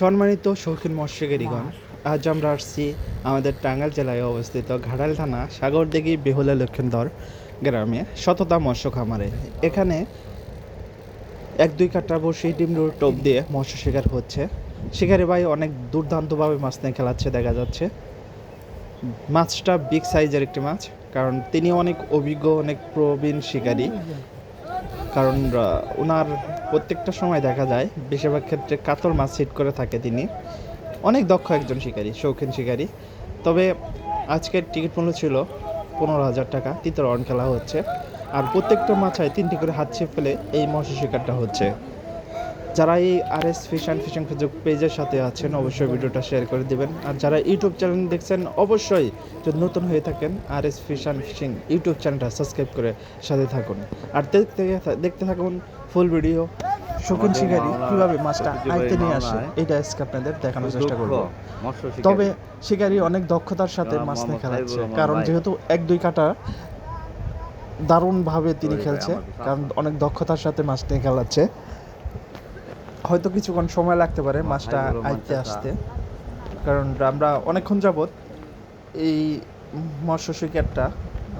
সম্মানিত শৌখিন মৎস্যকারীগণ, আজ আমরা আসছি আমাদের টাঙ্গাইল জেলায় অবস্থিত ঘাটাল থানা সাগরদিঘি বেহুলা লক্ষিন্দর গ্রামে শততা মৎস্য খামারে। এখানে এক দুই কাটা বসে ডিম টোপ দিয়ে মৎস্য শিকার হচ্ছে। শিকারি ভাই অনেক দুর্দান্তভাবে মাছ নিয়ে খেলাচ্ছে, দেখা যাচ্ছে। মাছটা বিগ সাইজের একটি মাছ। কারণ তিনি অনেক অভিজ্ঞ, অনেক প্রবীণ শিকারী। কারণ ওনার প্রত্যেকটা সময় দেখা যায়, বেশিরভাগ ক্ষেত্রে কাতল মাছ হিট করে থাকে তিনি। অনেক দক্ষ একজন শিকারী, শৌখিন শিকারী। তবে আজকের টিকিট মূল্য ছিল পনেরো হাজার টাকা তৃতীয় রাউন্ড খেলা হচ্ছে। আর প্রত্যেকটা মাছায় তিনটি করে হাত ছিপ ফেলে এই মৎস্য শিকারটা হচ্ছে। যারা এই R S fish and fishing Facebook পেজের সাথে আছেন অবশ্যই ভিডিওটা শেয়ার করে দিবেন। আর যারা ইউটিউব চ্যানেল দেখছেন অবশ্যই যদি নতুন হয়ে থাকেন R S fish and fishing YouTube চ্যানেলটা সাবস্ক্রাইব করে সাথে থাকুন। আর দেখতে দেখতে থাকুন ফুল ভিডিও শকুন শিকারি কীভাবে মাছটা আইতে নিয়ে আসে এটা আজকে আপনাদের দেখানোর চেষ্টা করব। তবে শিকারি অনেক দক্ষতার সাথে মাছ নিয়ে খেলাচ্ছে কারণ যেহেতু এক দুই কাটা দারুণভাবে তিনি খেলছে কারণ অনেক দক্ষতার সাথে মাছ নিয়ে খেলাচ্ছে। হয়তো কিছুক্ষণ সময় লাগতে পারে মাছটা আইতে আসতে। কারণ আমরা অনেকক্ষণ যাবৎ এই মৎস্য শিকারটা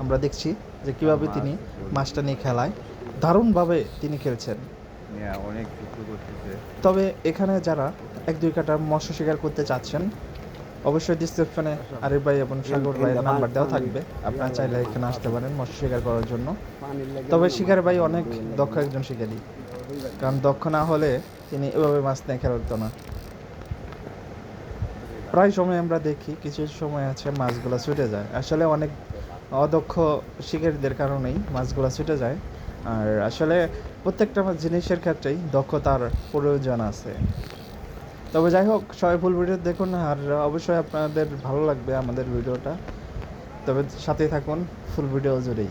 আমরা দেখছি যে কীভাবে তিনি মাছটা নিয়ে খেলায়। দারুণভাবে তিনি খেলছেন। অনেক তবে এখানে যারা এক দুই কাটা মৎস্য শিকার করতে চাচ্ছেন অবশ্যই ডিসক্রিপশনে আরিফ ভাই এবং সাগর ভাইয়ের নাম্বার দেওয়া থাকবে। আপনারা চাইলে এখানে আসতে পারেন মৎস্য শিকার করার জন্য। তবে শিকার ভাই অনেক দক্ষ একজন শিকারী। কারণ দক্ষ না হলে তিনি এভাবে মাছ নিয়ে খেলতো না। প্রায় সময় আমরা দেখি, কিছু সময় আছে মাছগুলো ছুটে যায়। আসলে অনেক অদক্ষ শিকারীদের কারণেই মাছগুলো ছুটে যায়। আর আসলে প্রত্যেকটা জিনিসের ক্ষেত্রেই দক্ষতার প্রয়োজন আছে। তবে যাই হোক, সবাই ফুল ভিডিও দেখুন, আর অবশ্যই আপনাদের ভালো লাগবে আমাদের ভিডিওটা। তবে সাথেই থাকুন, ফুল ভিডিও জুড়েই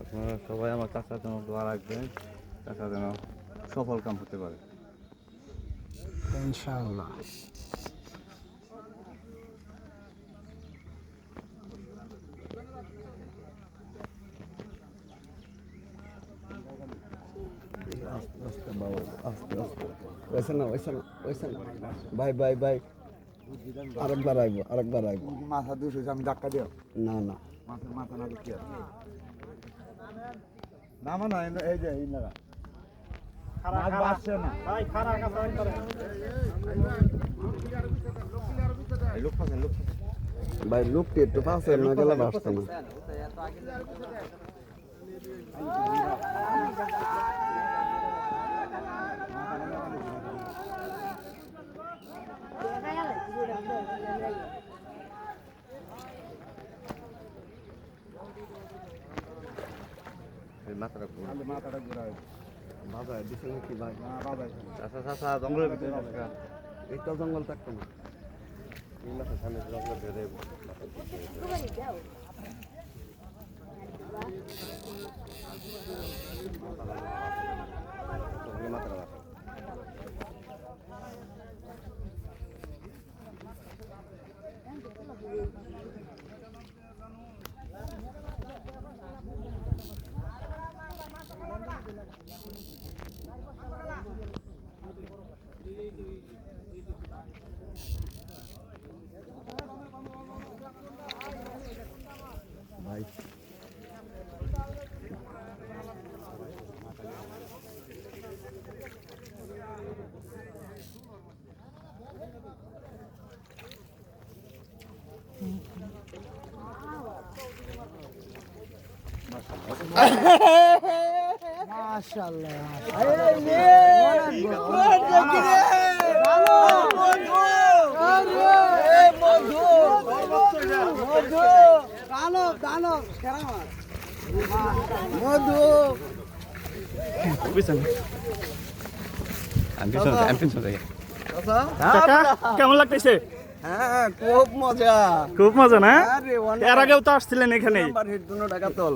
আপনারা সবাই আমার চাচার জন্য দোয়া রাখবেন চাচা যেন সফল কাম হতে পারে। ইনশাআল্লাহ। ওইসে না ওইসে না ওইসে না আরেকবার আইব আরেকবার আইব। মাথা দুশ আমি ধাক্কা দিও। না না। মাথা মাথা না আছে না এই যে এই লাগা মাছ বাড়ছে না। লোক পাচ্ছেন লোক ভাই লোকটি একটু পাশে না গেলে বাসতো না। মাথাটা ঘুরে। মাথাটা ঘুরাই বাজায় দিছে নাকি ভাই বাবা চাচা চাচা জঙ্গলের ভিতরে। একটা জঙ্গল থাকতো না এই মাথার সামনে জঙ্গলের ভিতরে যাইবো। আমি পিছনে যাই, আমি পিছনে কেমন লাগতেছে হ্যাঁ খুব মজা। খুব মজা না? এর আগেও তো আসছিলেন এখানে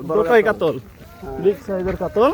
দুটোই কাতল। বিগ সাইজের কাতল।